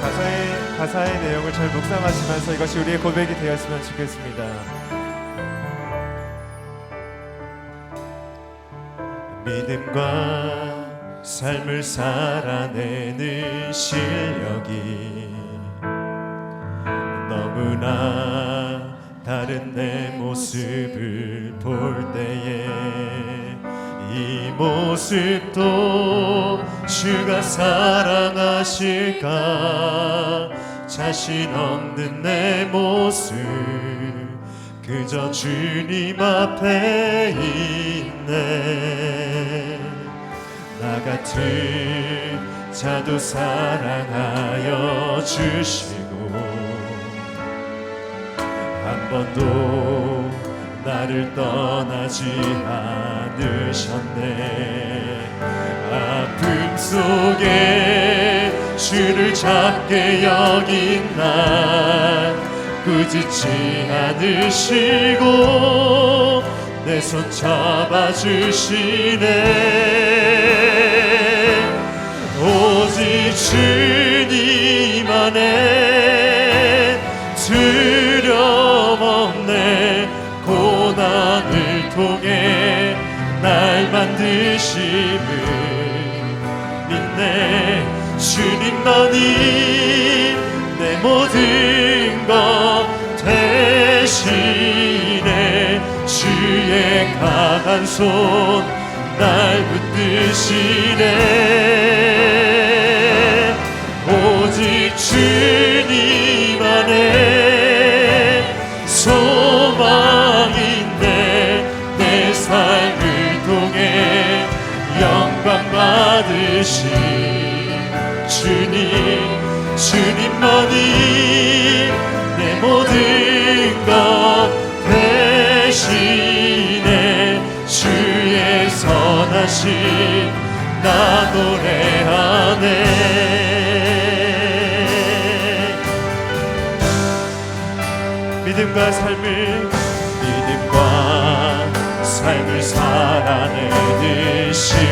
가사의 가사의 내용을 잘 묵상하시면서 이것이 우리의 고백이 되었으면 좋겠습니다. 믿음과 삶을 살아내는 실력이 너무나 다른 내 모습을 볼 때에 이 모습도 주가 사랑하실까? 자신 없는 내 모습 그저 주님 앞에 있네. 나 같은 자도 사랑하여 주시고 한 번도 나를 떠나지 않으셨네. 아픔 속에 주를 잡게 여긴 날 꾸짖지 않으시고 내 손 잡아주시네. 오직 주님 안에 만드심을 믿네. 주님만이 내 모든 것 대신에 주의 강한 손 날 붙드시네 주님 주님만이 내 모든 것 대신에 주의 선하신 나 노래하네. 믿음과 삶을 믿음과 삶을 살아내는 실력이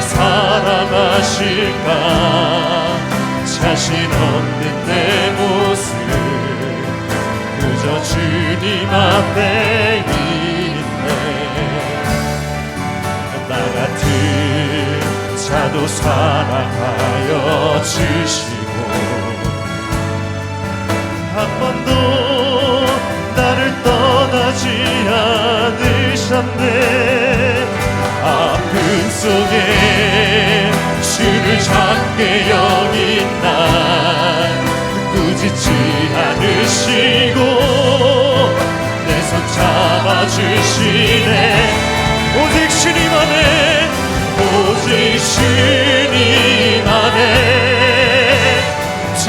주가 사랑하실까? 자신 없는 내 모습 그저 주님 앞에 있네. 나 같은 자도 사랑하여 주시고 한 번도 나를 떠나지 않으셨네 속에 주를 잡게 여긴 날 꾸짖지 않으시고 내 손 잡아주시네. 오직 주님 안에 오직 주님 안에 두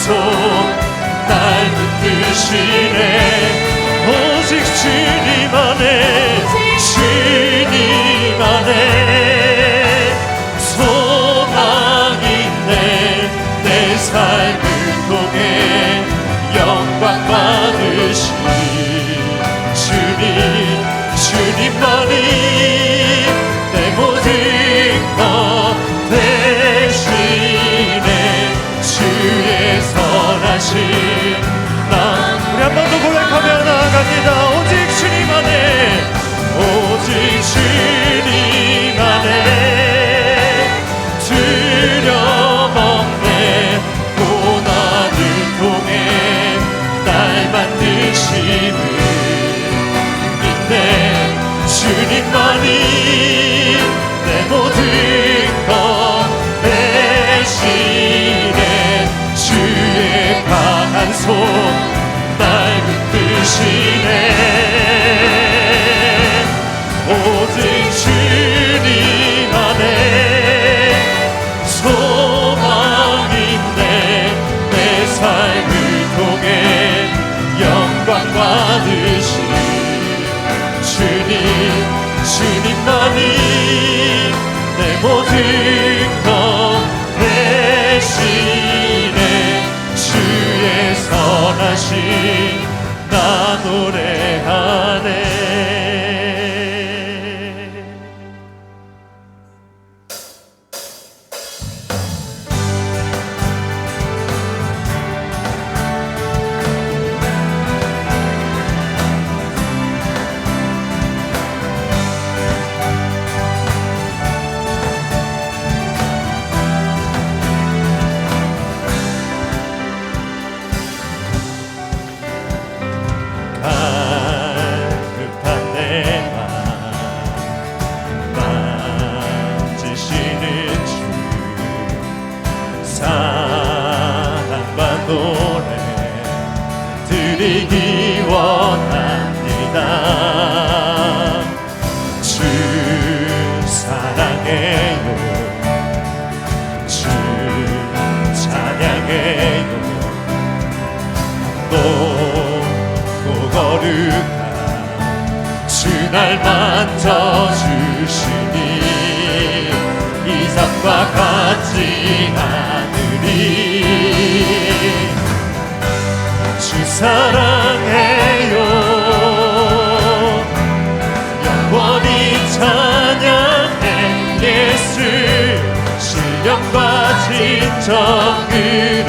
손 날 붙드시네. 오직 주 드리기 원합니다. 주 사랑해요 주 찬양해요 놓고 거룩한 주날 만져주시니 이 삶과 같지 않으리 사랑해요. 영원히 찬양해 예수 신령과 진정으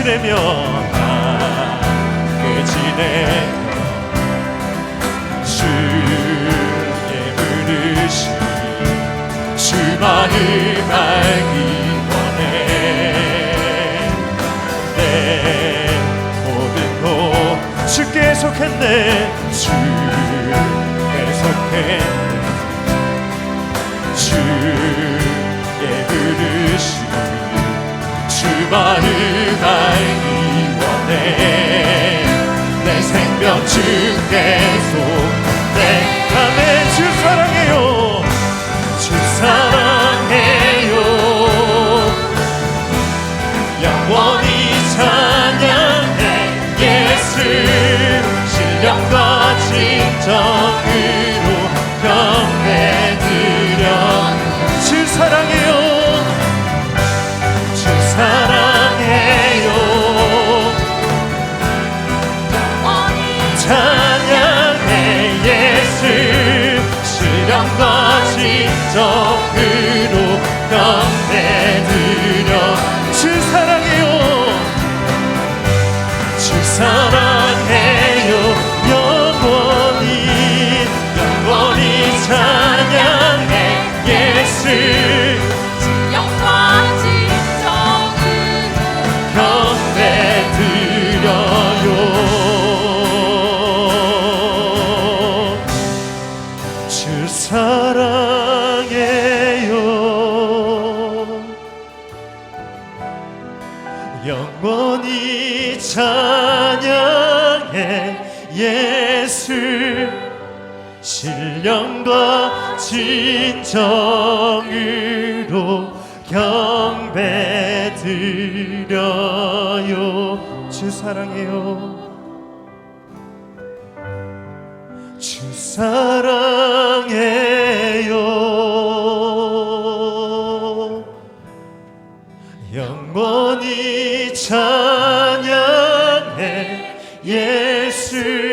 지내며 함께 지내며 주의 부르심 주만을 알기 원해. 내 모든 것 주께 속했네. 주께 속했네 주의 부르심 주만을 알기 원해. 내 생명 주께 속내 영원히 찬양해 예수. 신령과 진정으로 경배 드려요. 주 사랑해요. 주 사랑 영원히 찬양해. 예수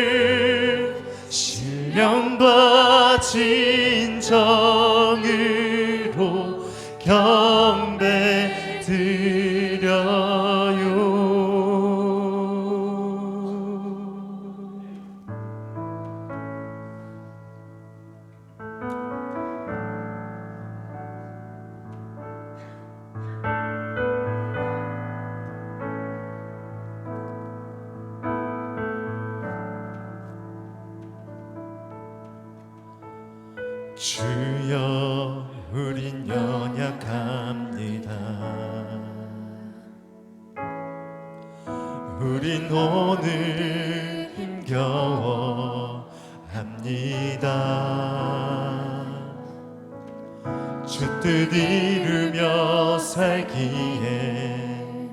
살기에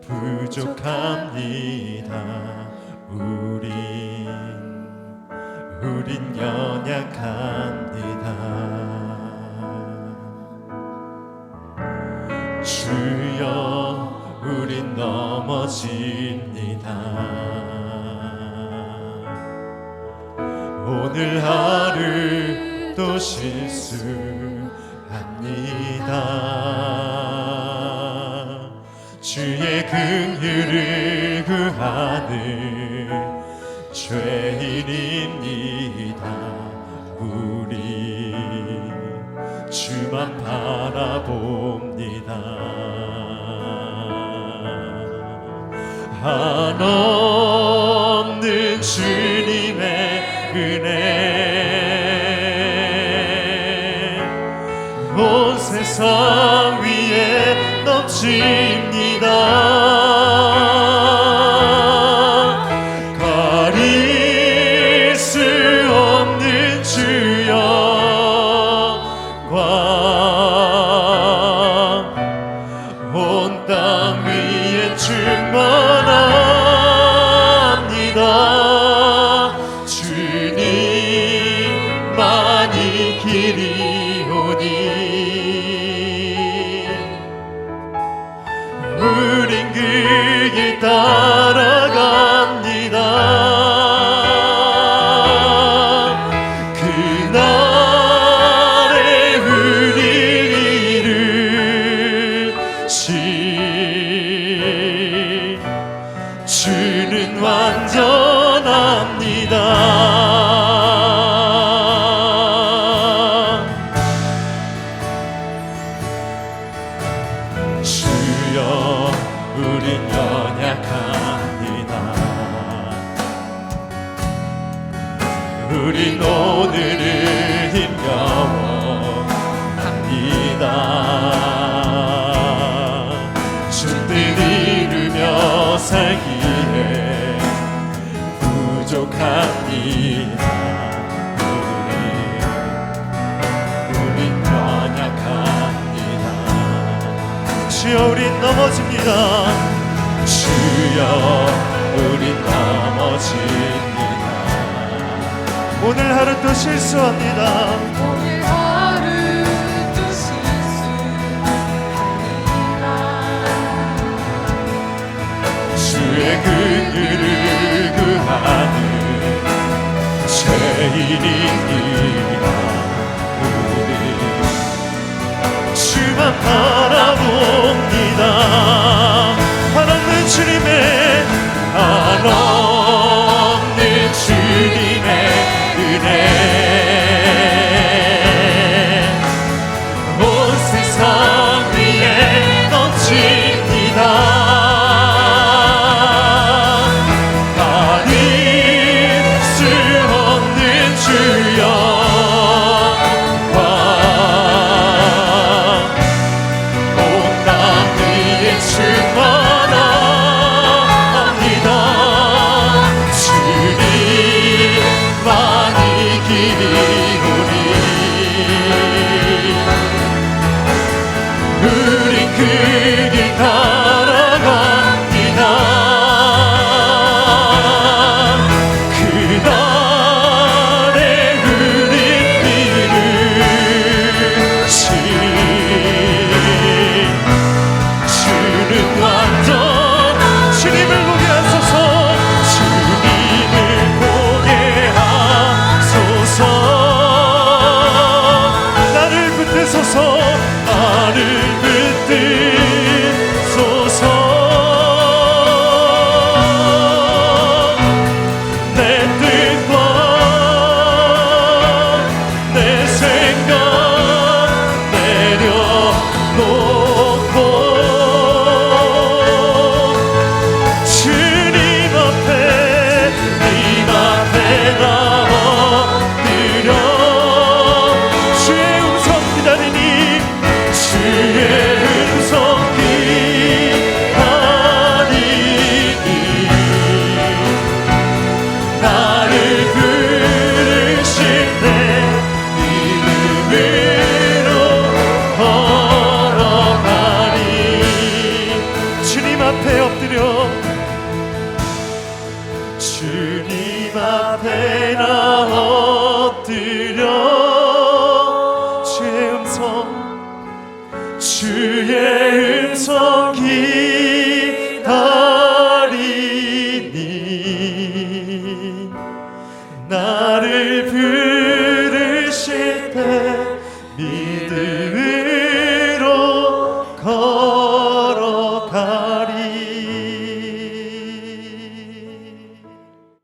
부족합니다. 우린 우린 연약합니다. 주여 우린 넘어집니다. 오늘 하루 또 실수합니다 주의 긍휼을 구하는 죄인입니다. 우리 주만 바라봅니다. 한없 넘칩니다 그길 따라 우린 연약합니다. 우린 오늘을 힘겨워 합니다. 주뜻 이루며 살기에 부족합니다. 주여 우린 넘어집니다 주여 우린 넘어집니다 오늘 하루 또 실수합니다. 오늘 하루 또 실수합니다 주의 긍휼을 구하는 죄인입니다 우리 주만 바라봅니다 주님의 한없 주님 앞에 나